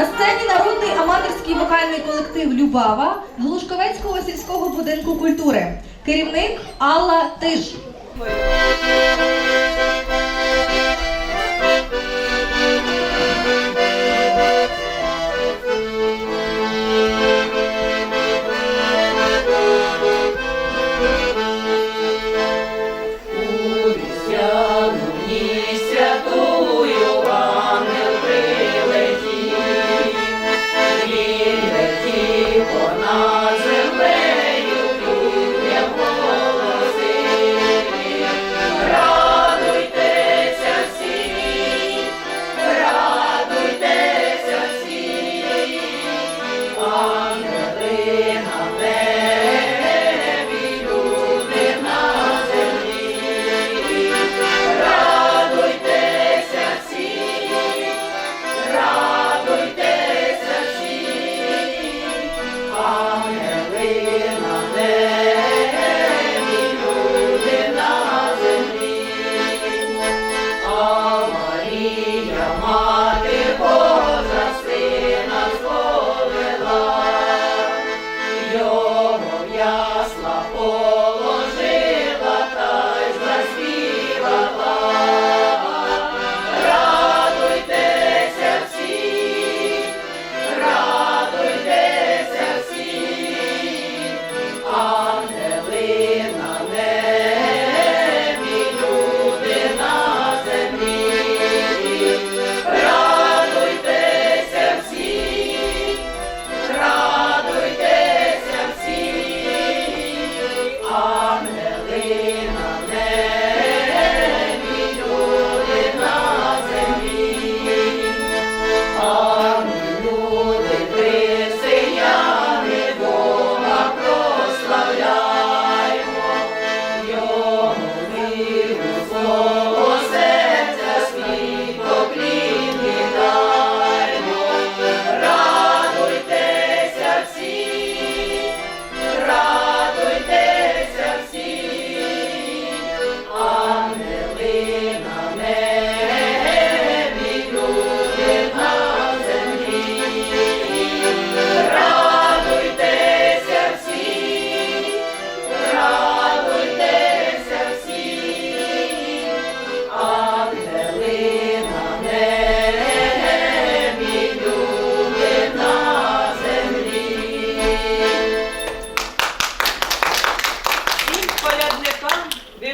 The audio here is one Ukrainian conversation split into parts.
На сцені народний аматорський вокальний колектив Любава Глушковецького сільського будинку культури. Керівник Алла Тиж.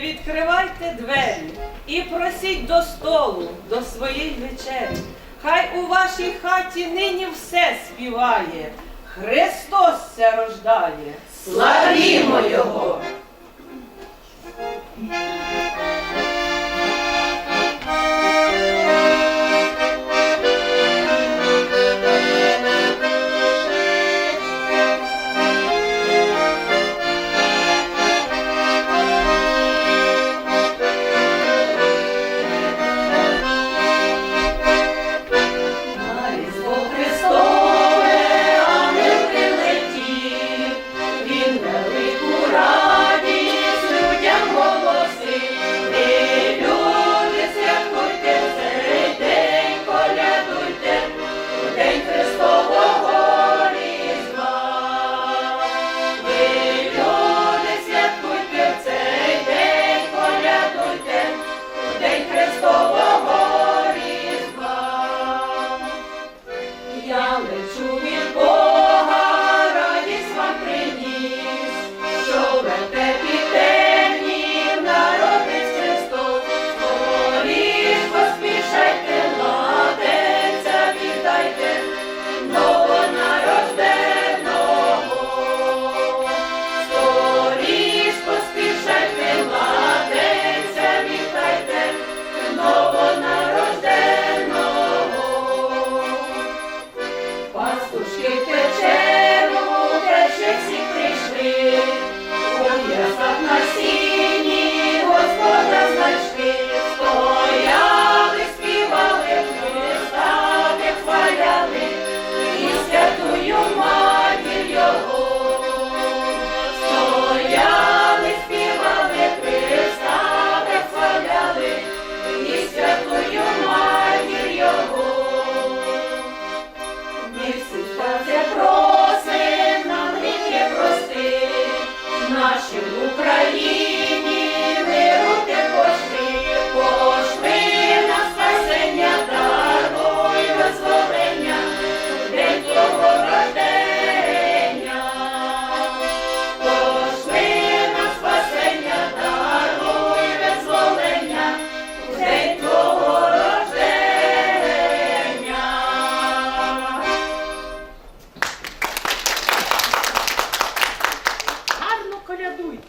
відкривайте двері і просіть до столу, до своєї вечері. Хай у вашій хаті нині все співає, Христос ся рождає. Славімо Його!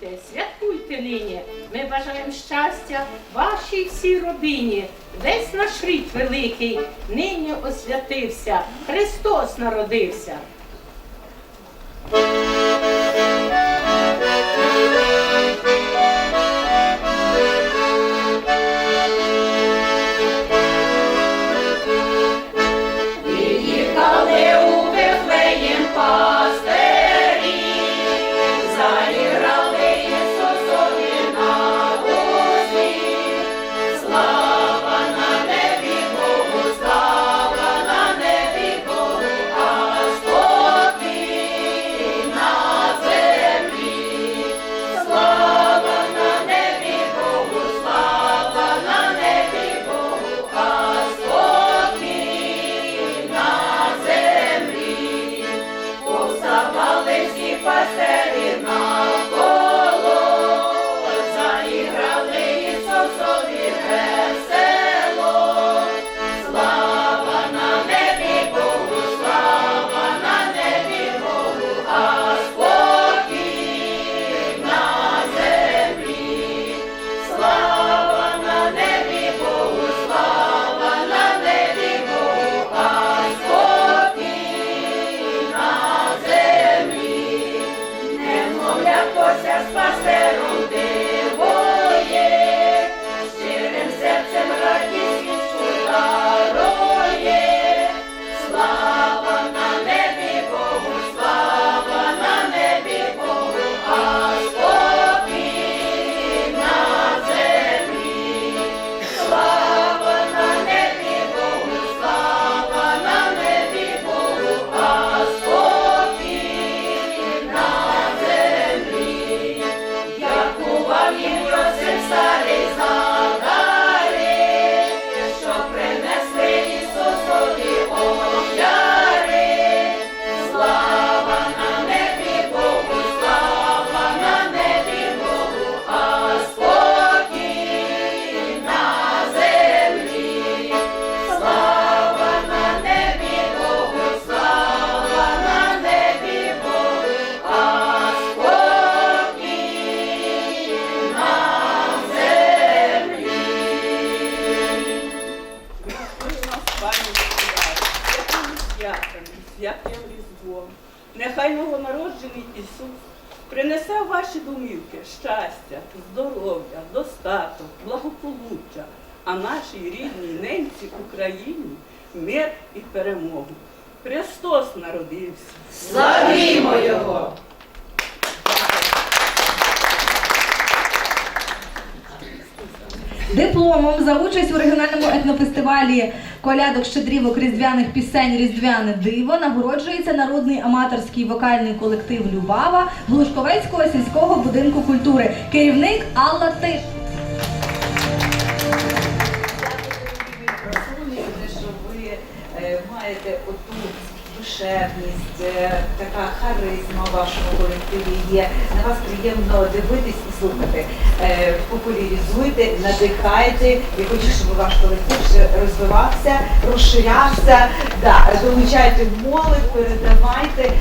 Святкуєте нині. Ми бажаємо щастя вашій всій родині. Весь наш рід великий нині освятився. Христос народився. 아~ принесе в ваші домівки щастя, здоров'я, достаток, благополуччя, а нашій рідній ненці Україні мир і перемогу. Христос народився. Славімо Його! Дипломом за участь у регіональному етнофестивалі колядок щедрівок різдвяних пісень Різдвяне диво нагороджується народний аматорський вокальний колектив Любава Глушковецького сільського будинку культури. Керівник Алла Тиш. красуні, що ви е, маєте оту душевність, е, така харизма в вашому колективі є. На вас приємно дивитись і слухати. Е, популяризуйте, надихайте. Я хочу, щоб ваш колектив розвивався, розширявся, да, долучайте молодь, передавайте.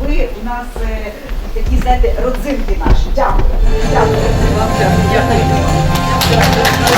Ви у нас е, такі, знаєте, родзинки наші. Дякую. Дякую. Дякую. Дякую. Дякую.